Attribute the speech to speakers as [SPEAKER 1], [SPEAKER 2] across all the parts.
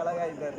[SPEAKER 1] அழகாயிட்டாரு.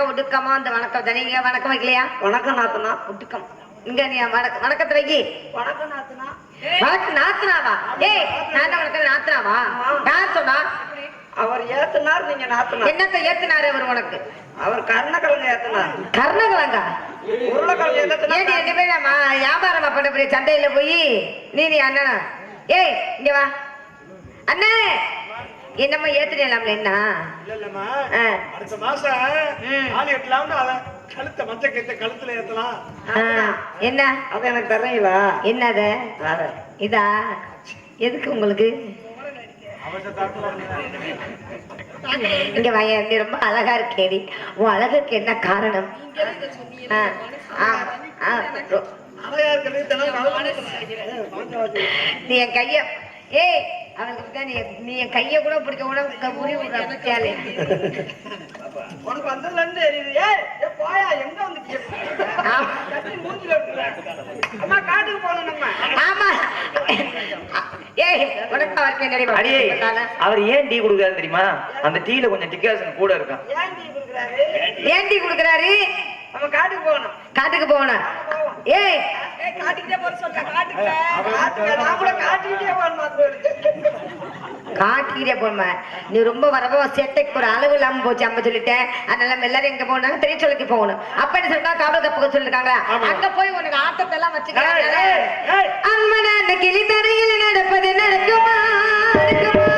[SPEAKER 2] அடக்க ஒடுக்கமா அந்த வணக்கம் நீங்க வணக்கம் வைக்கலையா?
[SPEAKER 3] வணக்கம் நாத்தனா.
[SPEAKER 2] ஒடுக்கம் இங்க நீ வணக்க வணக்கத்தை வைக்கி
[SPEAKER 3] வணக்கம் நாத்தனா.
[SPEAKER 2] வணக்கம் நாத்தனாவா? ஏய் நான் வணக்கம் நாத்தனாவா? யார் சொன்னா?
[SPEAKER 3] அவர் ஏத்துனார் நீங்க நாத்தனா.
[SPEAKER 2] என்னத்தை ஏத்துனாரு அவர் உனக்கு?
[SPEAKER 3] அவர் கர்ணக்கிழங்கு ஏத்துனார்.
[SPEAKER 2] கர்ணகலங்கா?
[SPEAKER 3] உருளைக்கிழங்கு
[SPEAKER 2] ஏடி
[SPEAKER 3] ஏத்துனா
[SPEAKER 2] ரெண்டு பேரும் நம்ம வியாபாரமா பண்ண போய் சந்தையில போய் நீ நீ அண்ணனா? ஏய் இங்க வா. அண்ணே! என்னம்மா ஏத்துடலாம்ல என்ன
[SPEAKER 4] இல்ல இல்லம்மா. அடுத்த மாசம். ஆணி எட்டலாம்னு அவன் கழுத்த மஞ்ச கெத்த கழுத்துல ஏத்தலாம்.
[SPEAKER 2] என்ன?
[SPEAKER 3] அது எனக்கு தர்றீங்களா?
[SPEAKER 2] என்னது. இதா? எதுக்கு உங்களுக்கு? இங்க வாங்க நீ ரொம்ப அழகா இருக்கேடி. உன் அழகுக்கு என்ன காரணம்? நீ என் கைய ஏய் அவனுக்கு தான் நீ என் கைய கூட பிடிக்க கூட உரி விடுற பத்தியாலே
[SPEAKER 3] உனக்கு வந்ததுல இருந்து தெரியுது ஏய் ஏய், போயா எங்க வந்து
[SPEAKER 2] ஆமா.
[SPEAKER 3] மூஞ்சில. அம்மா காட்டுக்கு போகணும் நம்ம.
[SPEAKER 2] ஆமா.
[SPEAKER 5] அவர் ஏன் டீ கொடுக்குறாரு தெரியுமா? அந்த டீல கொஞ்சம் டிகாசன் கூட இருக்கான்.
[SPEAKER 3] ஏன் டீ கொடுக்குறாரு? காட்டுக்கு போகணும்.
[SPEAKER 2] ஏய்
[SPEAKER 3] காட்டுக்கிட்டே போற நான்
[SPEAKER 2] போமா நீ ரொம்ப வரவோ சேட்டைக்கு ஒரு அளவு இல்லாம போச்சு அம்மா சொல்லிட்டேன் அதனால எல்லாரும் எங்க போனாங்க திரைச்சொலைக்கு போகணும். அப்ப என்ன சொல்லிருக்கா காவல் கப்புக்க சொல்லிருக்காங்க அங்க போய் உனக்கு ஆட்டத்தை எல்லாம் வச்சுக்கிறாங்க அம்மனா அந்த கிளி தரையில் நடப்பது நடக்குமா? நடக்குமா?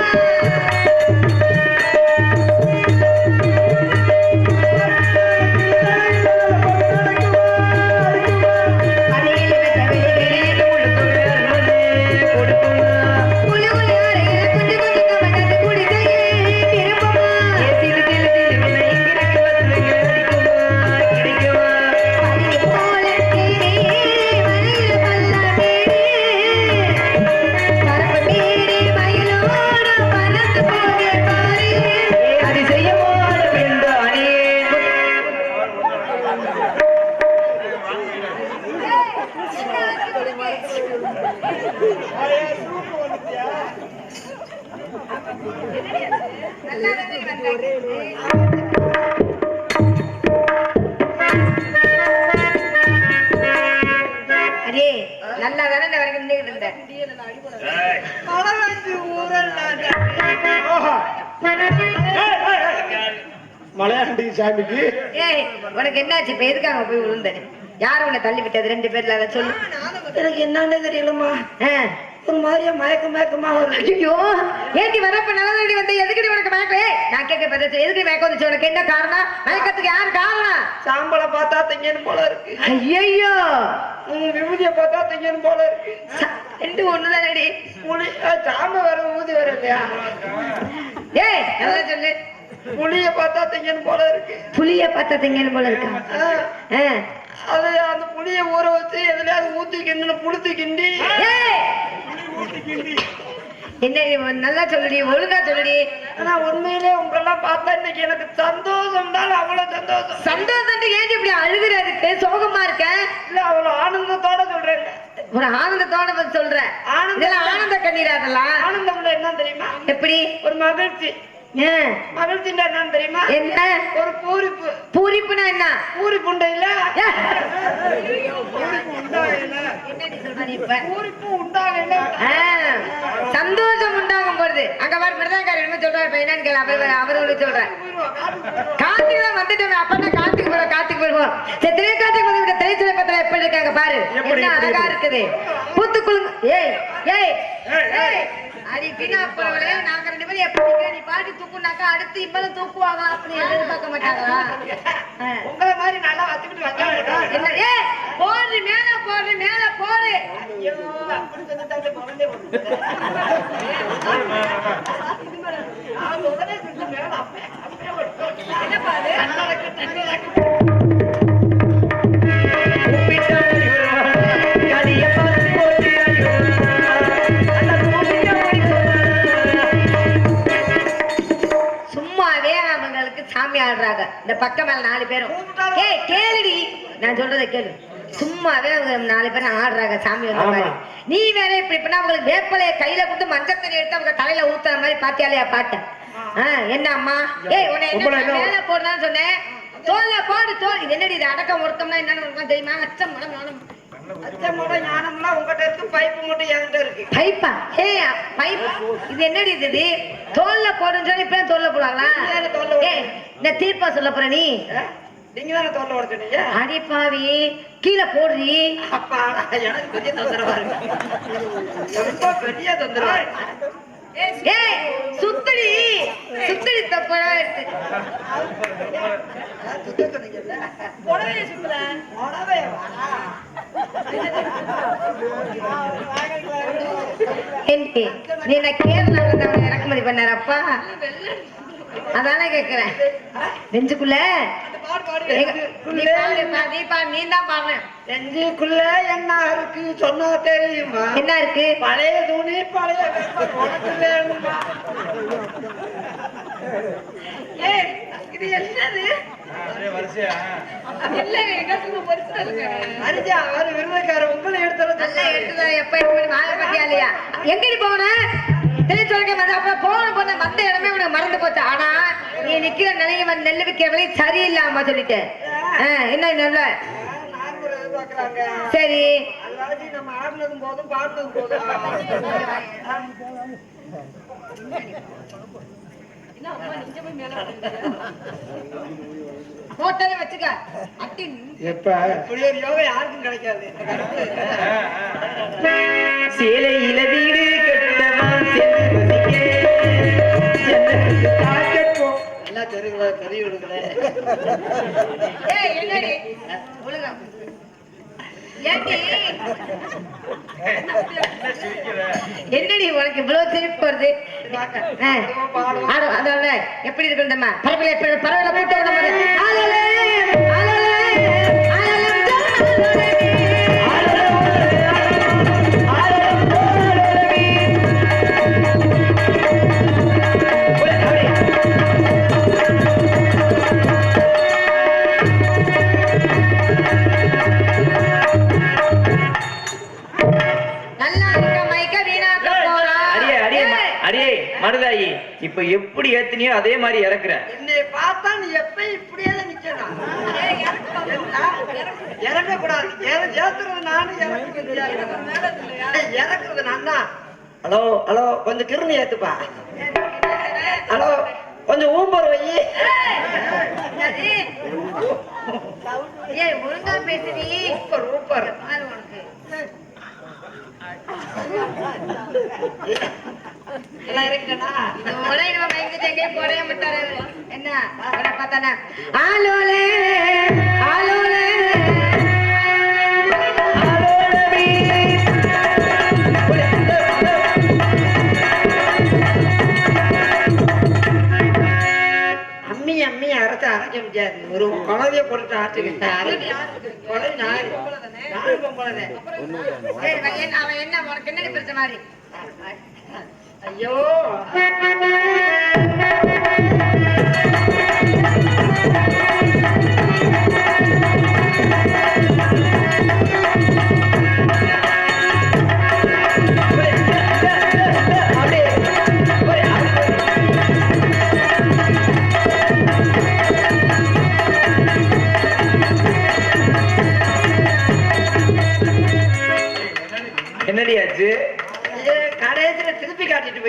[SPEAKER 2] நல்லா தானே இந்த வரைக்கும் இருந்தேன்
[SPEAKER 3] மழை வந்து.
[SPEAKER 4] மலையாண்டி சாமிக்கு.
[SPEAKER 2] ஏய் உனக்கு என்னாச்சு? இப்ப எதுக்காக போய் விழுந்த யார் உன்னை தள்ளி விட்டது? ரெண்டு பேர்ல அதை சொல்லு.
[SPEAKER 3] எனக்கு என்னன்னு தெரியலம்மா.
[SPEAKER 2] ஆ.
[SPEAKER 3] ஒரு மாதிரியா மயக்க மயக்கமா
[SPEAKER 2] ஐயோ ஏண்டி வரப்ப நல்லதடி வந்து? எதுக்குடி உனக்கு மயக்கம்? ஏய், நான் கேட்க பதில். எதுக்கு மயக்கம் வந்துச்சு? உனக்கு என்ன காரணம்? மயக்கத்துக்கு யாரு காரணம்?
[SPEAKER 3] சாம்பலை பார்த்தா திங்கன்னு போல இருக்கு.
[SPEAKER 2] ஐயோ
[SPEAKER 3] உம், விபூதியை பார்த்தா திங்கன்னு போல இருக்கு.
[SPEAKER 2] ரெண்டு ஒண்ணுதானடி?
[SPEAKER 3] புளி சாம்பல் வர ஊதி வர இல்லையா?
[SPEAKER 2] ஏய் நல்லா சொல்லு.
[SPEAKER 3] புளிய பார்த்தா திங்கன்னு போல இருக்கு.
[SPEAKER 2] புளிய பார்த்தா திங்கன்னு போல இருக்கா.
[SPEAKER 3] அது அந்த புளிய ஊற வச்சு எதுலயாவது ஊத்தி கிண்டு புளுத்து கிண்டி.
[SPEAKER 2] ஏய்! என்ன நல்லா சொல்லுடி ஒழுங்கா சொல்லுடி.
[SPEAKER 3] ஆனா உண்மையிலே உங்களெல்லாம் பார்த்தா இன்னைக்கு எனக்கு சந்தோஷம் தான் அவ்வளவு சந்தோஷம்.
[SPEAKER 2] சந்தோஷத்துக்கு ஏன் இப்படி அழுகுறதுக்கு சோகமா இருக்க?
[SPEAKER 3] இல்ல அவ்வளவு ஆனந்தத்தோட சொல்றேன்
[SPEAKER 2] ஒரு ஆனந்தத்தோட வந்து சொல்ற.
[SPEAKER 3] ஆனந்தம்.
[SPEAKER 2] ஆனந்த கண்ணீர் அதெல்லாம்
[SPEAKER 3] ஆனந்தம்ல என்ன தெரியுமா?
[SPEAKER 2] எப்படி?
[SPEAKER 3] ஒரு மகிழ்ச்சி. மகிழ்ச்சின்னா என்னன்னு தெரியுமா?
[SPEAKER 2] என்ன?
[SPEAKER 3] ஒரு பூரிப்பு.
[SPEAKER 2] பூரிப்புனா என்ன?
[SPEAKER 3] பூரிப்புண்ட இல்ல. பூரிப்பு
[SPEAKER 2] சந்தோஷம் உண்டாகும் பொழுது. அங்க பாரு பிரதாக்காரர் என்ன சொல்றாரு இப்ப என்னன்னு கேளு. அவர் அவரோட சொல்றேன் கார்த்திகை தான் வந்துட்டோம் அப்பனா கார்த்திகை போறோம் கார்த்திகை போடுவோம் சரி திரைக்கார்த்திகை வந்து திரைச்சலை பத்திரம் எப்படி இருக்காங்க பாரு.
[SPEAKER 4] எப்படி,
[SPEAKER 2] என்ன அழகா? இருக்குது. பூத்துக்குழுங்க ஏய் ஏய் அடி பின்னா போறவளே நாங்க ரெண்டு பேரும் எப்படி நிக்கிறோம்? நீ பாட்டி தூக்குனாக்கா அடுத்து இம்மல தூக்குவாங்க அப்படி எதிர்பார்க்க மாட்டாங்களா ஆ.
[SPEAKER 3] உங்களை மாதிரி நல்லா வச்சுக்கிட்டு வச்சாங்க
[SPEAKER 2] என்ன ஏய் போடு மேல போடு மேல போடு
[SPEAKER 3] ஐயோ அப்படி சொல்லிட்டாங்க மறந்தே போச்சு. நான் உடனே செஞ்ச மேல அப்படியே அப்படியே ஒரு
[SPEAKER 2] என்னப்பா அது
[SPEAKER 3] தன்னடக்கு, தன்னடக்கு. சும்மாவே அவங்களுக்கு சாமி ஆடுறாங்க இந்த பக்கம் மேல நாலு பேரும். ஏய் கேளுடி. நான் சொல்றதை கேளு. சும்மாவே அவங்க நாலு பேரும் ஆடுறாங்க. சாமி வந்த மாதிரி.
[SPEAKER 2] நீ வேற இப்படி பண்ணா அவங்களுக்கு வேப்பலைய கையில கொடுத்து மஞ்சள் தண்ணி எடுத்து அவங்க தலையில ஊத்துற மாதிரி பாத்தியாலையா பாட்ட. ஆ, என்ன அம்மா? ஏய் உன்னை என்ன? மேல போடுறான்னு சொன்னேன். தோல்ல போடு தோல். இது என்னடி இது அடக்கம் ஒடுக்கம்னா என்னன்னு தெரியுமா? அச்சம் மடம் மடம்
[SPEAKER 3] அச்சமோட ஞானம்லாம் உங்ககிட்ட இருக்கு பைப்பு மட்டும் என்கிட்ட இருக்கு.
[SPEAKER 2] பைப்பா? ஏய் பைப். இது என்னடி இது இது? தோல்ல போடுன்னு சொல்லி இப்ப தோல்ல போடுவாங்களா? இந்த தீர்ப்பா சொல்ல போற நீ.
[SPEAKER 3] நீங்க தானே தோல்ல
[SPEAKER 2] அடி பாவி கீழே போடுறி
[SPEAKER 3] அப்பா எனக்கு பெரிய தொந்தரவா இருக்கு ரொம்ப பெரிய தொந்தரவா இருக்கு.
[SPEAKER 2] ஏய் சுத்தடி சுத்தடி தப்பா எடுத்து
[SPEAKER 3] சுத்த சொன்னீங்கல்ல? புடவைய வா.
[SPEAKER 2] ஏண்டி நீ இருந்து அவங்க இறக்குமதி பண்ணாரப்பா அதானே கேக்குறேன். நெஞ்சுக்குள்ள? எங்க- நீ பாடு, பா, நீ பாடு, நீ தான்
[SPEAKER 3] நெஞ்சுக்குள்ள என்ன இருக்கு சொன்னா தெரியுமா?
[SPEAKER 2] என்ன இருக்கு?
[SPEAKER 3] பழைய துணி பழைய இது என்னது? விருதுக்கார உங்களை எடுத்து
[SPEAKER 2] நல்லா எடுத்துதா எப்ப எட்டு மணி மாலை பத்தியா இல்லையா? எங்கடி போன? திருச்சொல்லுங்க வந்து போன போன மத்த இடமே உனக்கு மறந்து போச்சு. ஆனா நீ நிக்கிற நிலையை வந்து நெல்லு விக்கிற விலை சரியில்லாம என்ன நல்ல? சரி. போட்டதை வச்சுக்க.
[SPEAKER 4] எப்ப?
[SPEAKER 3] யாருக்கும் கிடைக்காது.
[SPEAKER 5] சேலையில வீடு
[SPEAKER 3] நல்லா விடுங்களேன்
[SPEAKER 2] ஏய் என்னடி என்னடி உனக்கு இவ்வளவு சிரிப்பு வருது அதோட எப்படி இருக்குண்டம்மா பரவாயில்ல எப்படி பரவாயில்ல போட்டு
[SPEAKER 5] இப்ப
[SPEAKER 1] எப்படி ஏத்துனியோ அதே மாதிரி இறக்குற.
[SPEAKER 3] என்னை பார்த்தா நீ எப்பயும் இப்படியே தான் நிக்கணும் இறக்க கூடாது ஏத்துறது நானும் இறக்குறது நான் தான். ஹலோ ஹலோ கொஞ்சம் கிருமி ஏத்துப்பா. ஹலோ கொஞ்சம் ஊம்பர் வை. ஊப்பர் ஊப்பர்
[SPEAKER 2] அது உனக்கு
[SPEAKER 3] எல்லாம் இருக்குண்ணா
[SPEAKER 2] இந்த உடனே நம்ம பயந்துட்டு எங்கேயோ குறைய மாட்டாரு அவரு. என்ன ஆலோலே ஆலோலே
[SPEAKER 3] அம்மி அம்மி அரைச்சு அரைக்க முடியாது. ஒரு குழந்தைய போட்டு ஆட்டுக்கிட்டேன் குழந்தை
[SPEAKER 2] அவன் என்ன என்ன உனக்கு பிரச்சனை மாதிரி?
[SPEAKER 3] ஐயோ.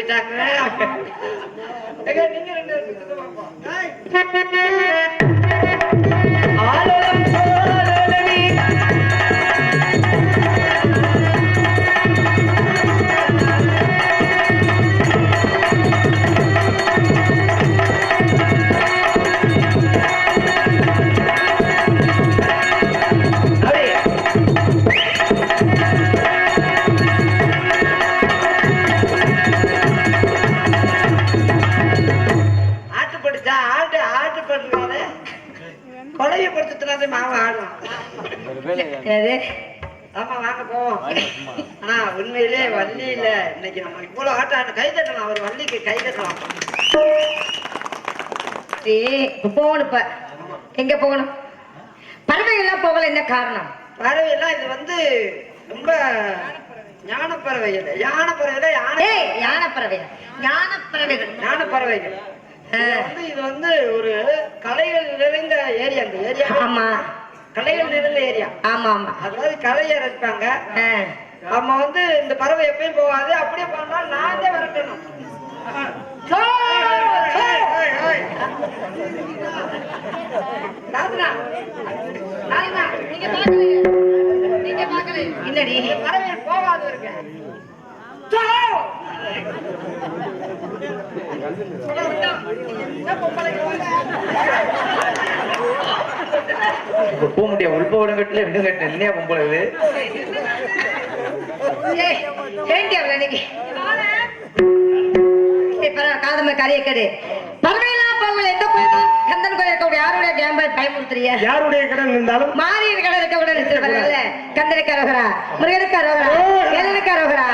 [SPEAKER 3] போயிட்டாங்க. நீங்க ரெண்டு ஆனா உண்மையிலே வள்ளி இல்ல இன்னைக்கு நம்ம இவ்வளவு ஆட்டம் ஆட்டு கை தட்டலாம் அவர் வள்ளிக்கு கை தட்டலாம்.
[SPEAKER 2] போகணும் இப்ப. எங்க போகணும்? பறவைகள்லாம் போகல என்ன காரணம்?
[SPEAKER 3] பறவை எல்லாம் இது வந்து ரொம்ப ஞான பறவைகள் யானை. பறவைகள் யானை
[SPEAKER 2] யானை பறவைகள் யானை பறவைகள்
[SPEAKER 3] ஞான பறவைகள் வந்து இது வந்து ஒரு கலைகள் நிறைந்த ஏரியா அந்த ஏரியா.
[SPEAKER 2] ஆமா.
[SPEAKER 3] கலைகள் நிறைந்த ஏரியா.
[SPEAKER 2] ஆமா ஆமா.
[SPEAKER 3] அதாவது கலையர் இருப்பாங்க
[SPEAKER 2] ஆ,
[SPEAKER 3] நம்ம வந்து இந்த பறவை எப்பயும் போகாது. அப்படியே போனால் நான் தான் விரட்டணும். So, so. ராத்ரா, ராத்ரா,
[SPEAKER 2] நீங்க
[SPEAKER 1] இப்ப போக முடியாது உள்ப விடங்கட்டுல விடுங்கட்டு இல்லையா பொம்பளை இது?
[SPEAKER 2] ஏய் ஏண்டி அவள இன்னைக்கு ஏய் பரவ காதம கரையக்கடு பறவையெல்லாம் போகல எந்த கோயில் கந்தன் கோயில் யாருடைய கேம்பர் பயமுறுத்துறிய
[SPEAKER 4] யாருடைய கடன் இருந்தாலும்?
[SPEAKER 2] மாரியன் கடை இருக்க நிறுத்திருப்பாங்கல்ல கந்தனுக்கு அரோகரா. முருகனுக்கு அரோகரா. ஏழனுக்கு. அரோகரா.